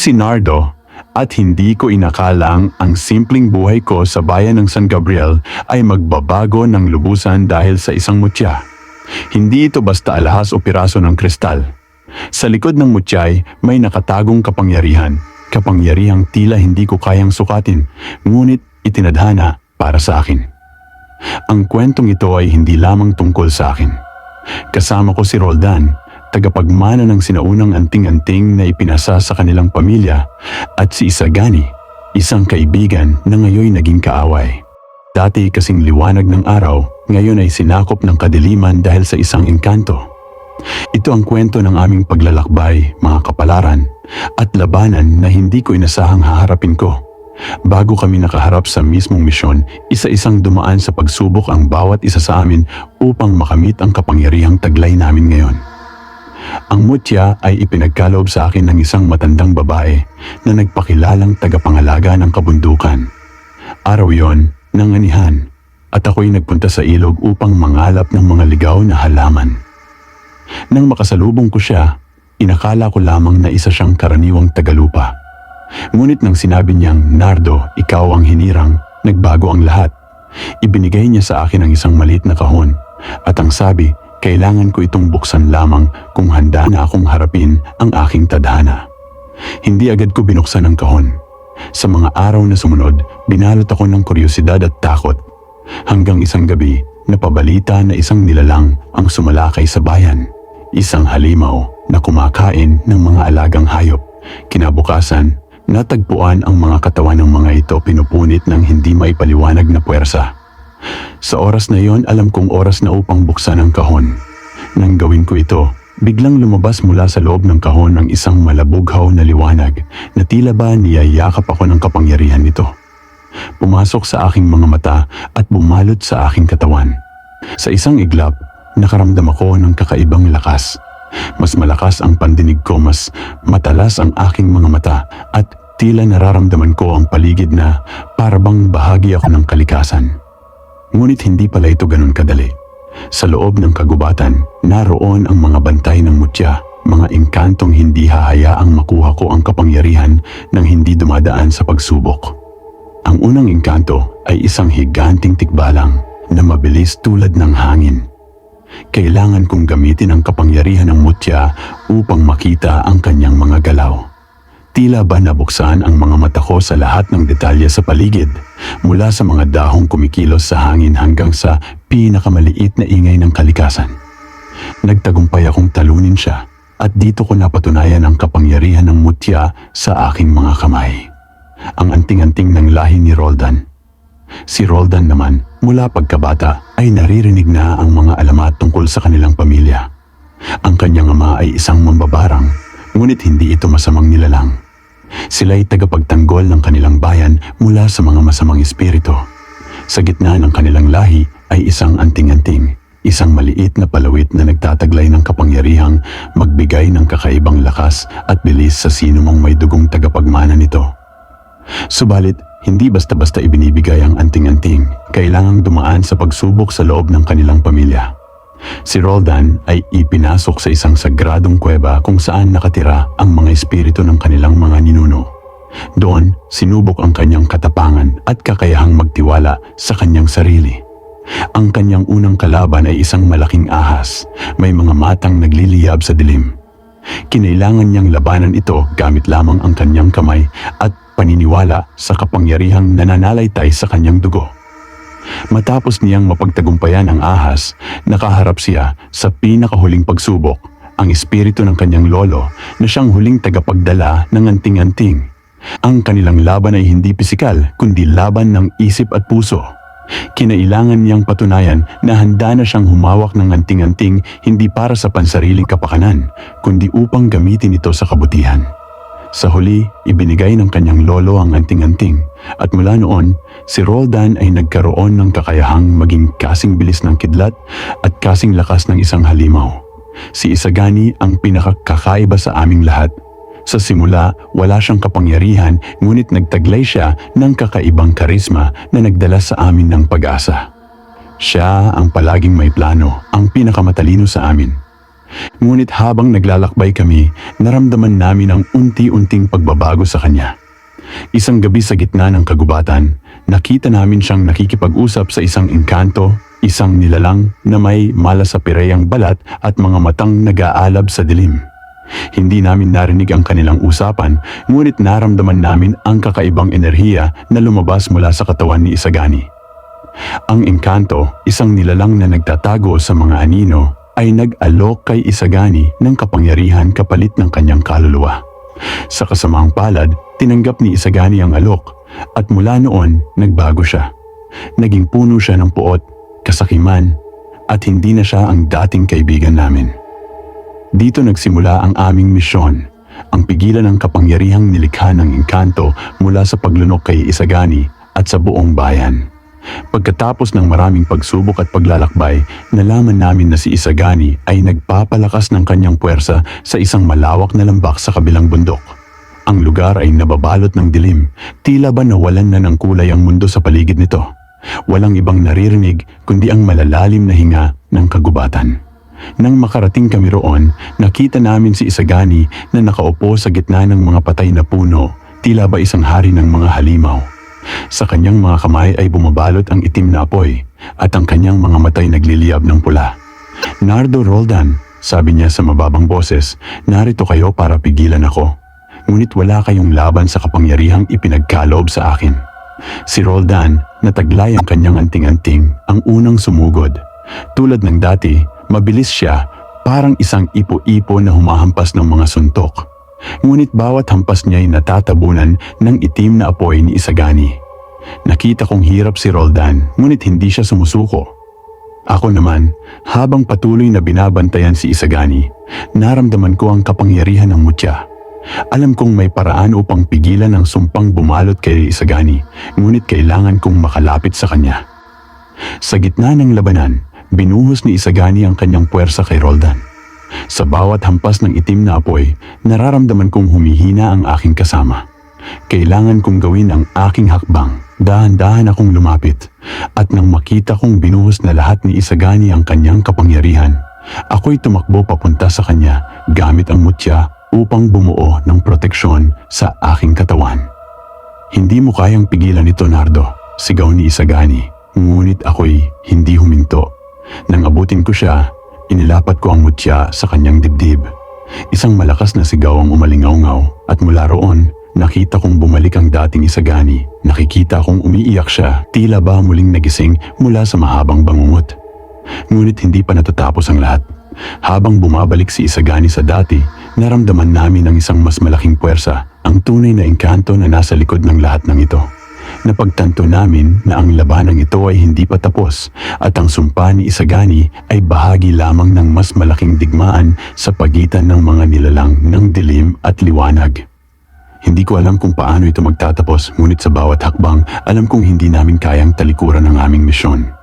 si Nardo at hindi ko inakalang ang simpleng buhay ko sa bayan ng San Gabriel ay magbabago ng lubusan dahil sa isang mutya. Hindi ito basta alahas o piraso ng kristal. Sa likod ng mutyay may nakatagong kapangyarihan, kapangyarihang tila hindi ko kayang sukatin, ngunit itinadhana para sa akin. Ang kwentong ito ay hindi lamang tungkol sa akin. Kasama ko si Roldan, tagapagmana ng sinaunang anting-anting na ipinasa sa kanilang pamilya, at si Isagani, isang kaibigan na ngayon naging kaaway. Dati kasing liwanag ng araw, ngayon ay sinakop ng kadiliman dahil sa isang engkanto. Ito ang kwento ng aming paglalakbay, mga kapalaran, at labanan na hindi ko inasahang haharapin ko. Bago kami nakaharap sa mismong misyon, isa-isang dumaan sa pagsubok ang bawat isa sa amin upang makamit ang kapangyarihang taglay namin ngayon. Ang mutya ay ipinagkaloob sa akin ng isang matandang babae na nagpakilalang tagapangalaga ng kabundukan. Araw yon, ng anihan, at ako'y nagpunta sa ilog upang mangalap ng mga ligaw na halaman. Nang makasalubong ko siya, inakala ko lamang na isa siyang karaniwang tagalupa. Ngunit nang sinabi niyang, Nardo, ikaw ang hinirang, nagbago ang lahat. Ibinigay niya sa akin ang isang maliit na kahon at ang sabi, kailangan ko itong buksan lamang kung handa na akong harapin ang aking tadhana. Hindi agad ko binuksan ang kahon. Sa mga araw na sumunod, binalot ako ng kuryosidad at takot. Hanggang isang gabi, napabalita na isang nilalang ang sumalakay sa bayan. Isang halimaw na kumakain ng mga alagang hayop. Kinabukasan, natagpuan ang mga katawan ng mga ito pinupunit ng hindi maipaliwanag na puwersa. Sa oras na yon, alam kong oras na upang buksan ang kahon. Nang gawin ko ito, biglang lumabas mula sa loob ng kahon ang isang malabughaw na liwanag na tila ba niyayakap ako ng kapangyarihan nito. Pumasok sa aking mga mata at bumalot sa aking katawan. Sa isang iglap, nakaramdam ako ng kakaibang lakas. Mas malakas ang pandinig ko, mas matalas ang aking mga mata at tila nararamdaman ko ang paligid na parabang bahagi ako ng kalikasan. Ngunit hindi pala ito ganun kadali. Sa loob ng kagubatan, naroon ang mga bantay ng mutya, mga engkantong hindi hahayaang makuha ko ang kapangyarihan nang hindi dumadaan sa pagsubok. Ang unang engkanto ay isang higanting tikbalang na mabilis tulad ng hangin. Kailangan kong gamitin ang kapangyarihan ng mutya upang makita ang kanyang mga galaw. Tila ba nabuksan ang mga mata ko sa lahat ng detalye sa paligid, mula sa mga dahong kumikilos sa hangin hanggang sa pinakamaliit na ingay ng kalikasan. Nagtagumpay akong talunin siya at dito ko napatunayan ang kapangyarihan ng mutya sa aking mga kamay. Ang anting-anting ng lahi ni Roldan. Si Roldan naman, mula pagkabata ay naririnig na ang mga alamat tungkol sa kanilang pamilya. Ang kanyang ama ay isang mambabarang, ngunit hindi ito masamang nilalang. Sila'y tagapagtanggol ng kanilang bayan mula sa mga masamang espiritu. Sa gitna ng kanilang lahi ay isang anting-anting, isang maliit na palawit na nagtataglay ng kapangyarihang magbigay ng kakaibang lakas at bilis sa sino mang may dugong tagapagmana nito. Subalit, hindi basta-basta ibinibigay ang anting-anting, kailangang dumaan sa pagsubok sa loob ng kanilang pamilya. Si Roldan ay ipinasok sa isang sagradong kuweba kung saan nakatira ang mga espiritu ng kanilang mga ninuno. Doon, sinubok ang kanyang katapangan at kakayahang magtiwala sa kanyang sarili. Ang kanyang unang kalaban ay isang malaking ahas, may mga matang nagliliyab sa dilim. Kinailangan niyang labanan ito gamit lamang ang kanyang kamay at paniniwala sa kapangyarihang nananalaytay sa kanyang dugo. Matapos niyang mapagtagumpayan ang ahas, nakaharap siya sa pinakahuling pagsubok, ang espiritu ng kanyang lolo na siyang huling tagapagdala ng anting-anting. Ang kanilang laban ay hindi pisikal kundi laban ng isip at puso. Kinailangan niyang patunayan na handa na siyang humawak ng anting-anting hindi para sa pansariling kapakanan, kundi upang gamitin ito sa kabutihan. Sa huli, ibinigay ng kanyang lolo ang anting-anting at mula noon, si Roldan ay nagkaroon ng kakayahang maging kasing bilis ng kidlat at kasing lakas ng isang halimaw. Si Isagani ang pinakakakaiba sa aming lahat. Sa simula, wala siyang kapangyarihan ngunit nagtaglay siya ng kakaibang karisma na nagdala sa amin ng pag-asa. Siya ang palaging may plano, ang pinakamatalino sa amin. Ngunit habang naglalakbay kami, naramdaman namin ang unti-unting pagbabago sa kanya. Isang gabi sa gitna ng kagubatan, nakita namin siyang nakikipag-usap sa isang engkanto, isang nilalang na may malasapireyang balat at mga matang nag-aalab sa dilim. Hindi namin narinig ang kanilang usapan, ngunit naramdaman namin ang kakaibang enerhiya na lumabas mula sa katawan ni Isagani. Ang engkanto, isang nilalang na nagtatago sa mga anino, ay nag-alok kay Isagani ng kapangyarihan kapalit ng kanyang kaluluwa. Sa kasamaang palad, tinanggap ni Isagani ang alok at mula noon nagbago siya. Naging puno siya ng puot, kasakiman at hindi na siya ang dating kaibigan namin. Dito nagsimula ang aming misyon, ang pigilan ng kapangyarihang nilikha ng engkanto mula sa paglunok kay Isagani at sa buong bayan. Pagkatapos ng maraming pagsubok at paglalakbay, nalaman namin na si Isagani ay nagpapalakas ng kanyang puwersa sa isang malawak na lambak sa kabilang bundok. Ang lugar ay nababalot ng dilim, tila ba nawalan na ng kulay ang mundo sa paligid nito. Walang ibang naririnig kundi ang malalalim na hinga ng kagubatan. Nang makarating kami roon, nakita namin si Isagani na nakaupo sa gitna ng mga patay na puno, tila ba isang hari ng mga halimaw. Sa kanyang mga kamay ay bumabalot ang itim na apoy at ang kanyang mga matay nagliliyab ng pula. Nardo Roldan, sabi niya sa mababang boses, narito kayo para pigilan ako. Ngunit wala kayong laban sa kapangyarihang ipinagkaloob sa akin. Si Roldan, nataglay ang kanyang anting-anting, ang unang sumugod. Tulad ng dati, mabilis siya, parang isang ipo-ipo na humahampas ng mga suntok. Ngunit bawat hampas niya ay natatabunan ng itim na apoy ni Isagani. Nakita kong hirap si Roldan, ngunit hindi siya sumusuko. Ako naman, habang patuloy na binabantayan si Isagani, naramdaman ko ang kapangyarihan ng mutya. Alam kong may paraan upang pigilan ang sumpang bumalot kay Isagani, ngunit kailangan kong makalapit sa kanya. Sa gitna ng labanan, binuhos ni Isagani ang kanyang puwersa kay Roldan. Sa bawat hampas ng itim na apoy, nararamdaman kong humihina ang aking kasama. Kailangan kong gawin ang aking hakbang. Dahan-dahan akong lumapit. At nang makita kong binuhos na lahat ni Isagani ang kanyang kapangyarihan, ako'y tumakbo papunta sa kanya gamit ang mutya upang bumuo ng proteksyon sa aking katawan. Hindi mo kayang pigilan ito, Nardo, sigaw ni Isagani. Ngunit ako'y hindi huminto. Nang abutin ko siya, inilapat ko ang mutya sa kanyang dibdib. Isang malakas na sigaw ang umalingaw at mula roon, nakita kong bumalik ang dating Isagani. Nakikita kong umiiyak siya, tila ba muling nagising mula sa mahabang bangungot. Ngunit hindi pa natatapos ang lahat. Habang bumabalik si Isagani sa dati, naramdaman namin ang isang mas malaking puwersa, ang tunay na engkanto na nasa likod ng lahat ng ito. Napagtanto namin na ang labanang ito ay hindi pa tapos at ang sumpa ni Isagani ay bahagi lamang ng mas malaking digmaan sa pagitan ng mga nilalang ng dilim at liwanag. Hindi ko alam kung paano ito magtatapos ngunit sa bawat hakbang alam kong hindi namin kayang talikuran ang aming misyon.